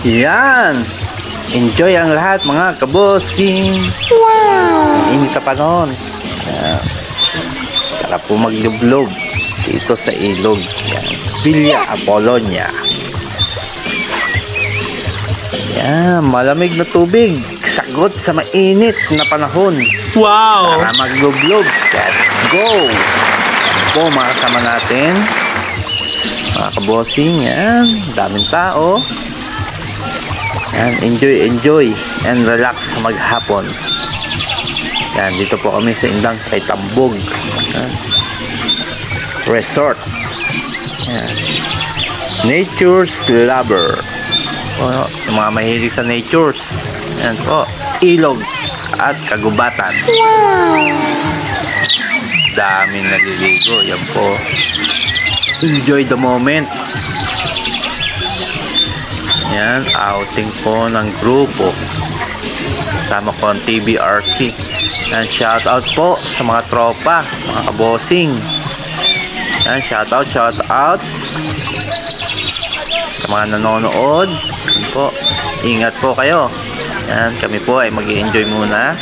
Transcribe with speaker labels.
Speaker 1: Yan! Enjoy ang lahat mga kabosing! Wow! Init na panahon. Yan. Tara po maglublob dito sa ilog. Yan. Villa Apollonia. Yan, malamig na tubig. Sagot sa mainit na panahon.
Speaker 2: Wow!
Speaker 1: Para maglublob. Let's go! Po mga kasama natin. Mga kabosing, yan. Daming tao. Yan, enjoy, enjoy. And relax maghapon. Yan, dito po kami sa Indang sa kay Tambog. Yan. Resort. Yan. Nature's Lover. O, yung mga mahilig sa natures. Yan po. Ilog at kagubatan. Daming naliligo. Yan po. Enjoy the moment. Yan, outing po ng grupo. Kasama ko ang TBRC. Yan, shout out po sa mga tropa, mga kabosing. Yan, shout out, shout out. Sa mga nanonood. Yan po, ingat po kayo. Yan, kami po ay mag enjoy muna.